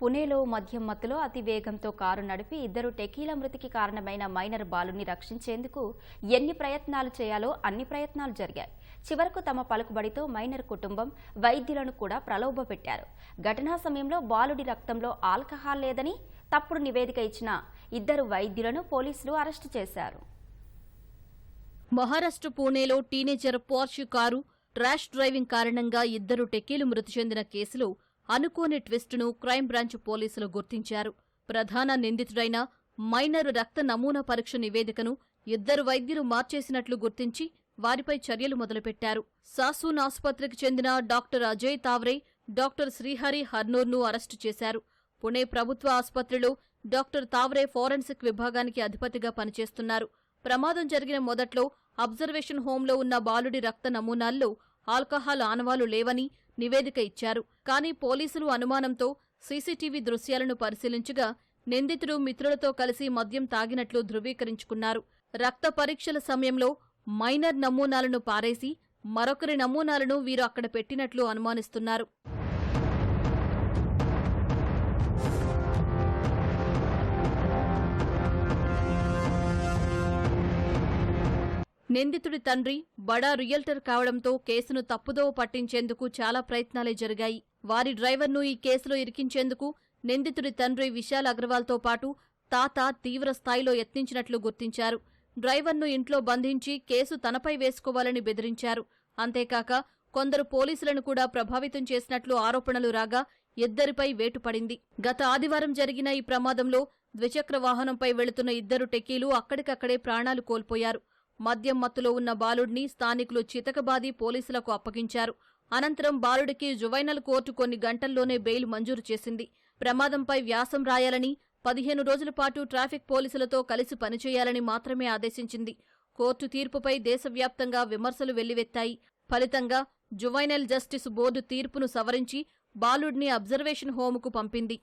పుణేలో మద్యం మత్తులో అతి వేగంతో కారు నడిపి ఇద్దరు టెకీల మృతికి కారణమైన మైనర్ బాలుని రక్షించేందుకు ఎన్ని ప్రయత్నాలు చేయాలో అన్ని ప్రయత్నాలు జరిగాయి. చివరకు తమ పలుకుబడితో మైనర్ కుటుంబం వైద్యులను కూడా ప్రలోభపెట్టారు ఘటనా సమయంలో బాలుడి రక్తంలో ఆల్కహాల్ లేదని తప్పుడు నివేదిక ఇచ్చిన ఇద్దరు వైద్యులను పోలీసులు అరెస్టు చేశారు. మహారాష్ట్ర పూణేలో teenager Porsche car rash driving కారణంగా ఇద్దరు టెక్కీలు మృతి చెందిన కేసులో అనుకోని ట్విస్టును క్రైమ్ బ్రాంచ్ పోలీసులు గుర్తించారు. ప్రధాన నిందితుడైన మైనర్ రక్త నమూనా పరీక్ష నివేదికను ఇద్దరు వైద్యులు మార్చేసినట్లు గుర్తించి వారిపై చర్యలు మొదలుపెట్టారు. సాసూన్ ఆసుపత్రికి చెందిన డాక్టర్ అజయ్ తావ్రే డాక్టర్ శ్రీహరి హర్నూర్ను అరెస్టు చేశారు. పుణే ప్రభుత్వ ఆసుపత్రిలో డాక్టర్ తావ్రే ఫోరెన్సిక్ విభాగానికి అధిపతిగా పనిచేస్తున్నారు. ప్రమాదం జరిగిన మొదట్లో అబ్జర్వేషన్ హోంలో ఉన్న బాలుడి రక్త నమూనాల్లో ఆల్కహాల్ ఆనవాలు లేవని నివేదిక ఇచ్చారు. కానీ పోలీసులు అనుమానంతో సీసీటీవీ దృశ్యాలను పరిశీలించగా నిందితుడు మిత్రులతో కలిసి మద్యం తాగినట్లు ధృవీకరించుకున్నారు. రక్త పరీక్షల సమయంలో మైనర్ నమూనాలను పారేసి మరొకరి నమూనాలను వీరు అక్కడ పెట్టినట్లు అనుమానిస్తున్నారు. నిందితుడి తండ్రి బడా రియల్టర్ కావడంతో కేసును తప్పుదోవ పట్టించేందుకు చాలా ప్రయత్నాలే జరిగాయి. వారి డ్రైవర్ను ఈ కేసులో ఇరికించేందుకు నిందితుడి తండ్రి విశాల్ అగర్వాల్తో పాటు తాత తీవ్ర స్థాయిలో యత్నించినట్లు గుర్తించారు. డ్రైవర్ను ఇంట్లో బంధించి కేసు తనపై వేసుకోవాలని బెదిరించారు. అంతేకాక కొందరు పోలీసులను కూడా ప్రభావితం చేసినట్లు ఆరోపణలు రాగా ఇద్దరిపై వేటు పడింది గత ఆదివారం జరిగిన ఈ ప్రమాదంలో ద్విచక్ర వాహనంపై వెళుతున్న ఇద్దరు టెక్కీలు అక్కడికక్కడే ప్రాణాలు కోల్పోయారు. మద్యం మత్తులో ఉన్న బాలుడిని స్థానికులు చితకబాది పోలీసులకు అప్పగించారు. అనంతరం బాలుడికి జువైనల్ కోర్టు కొన్ని గంటల్లోనే బెయిల్ మంజూరు చేసింది. ప్రమాదంపై వ్యాసం రాయాలని పదిహేను రోజుల పాటు ట్రాఫిక్ పోలీసులతో కలిసి పనిచేయాలని మాత్రమే ఆదేశించింది. కోర్టు తీర్పుపై దేశవ్యాప్తంగా విమర్శలు వెల్లివెత్తాయి. ఫలితంగా జువైనల్ జస్టిస్ బోర్డు తీర్పును సవరించి బాలుడిని అబ్జర్వేషన్ హోముకు పంపింది.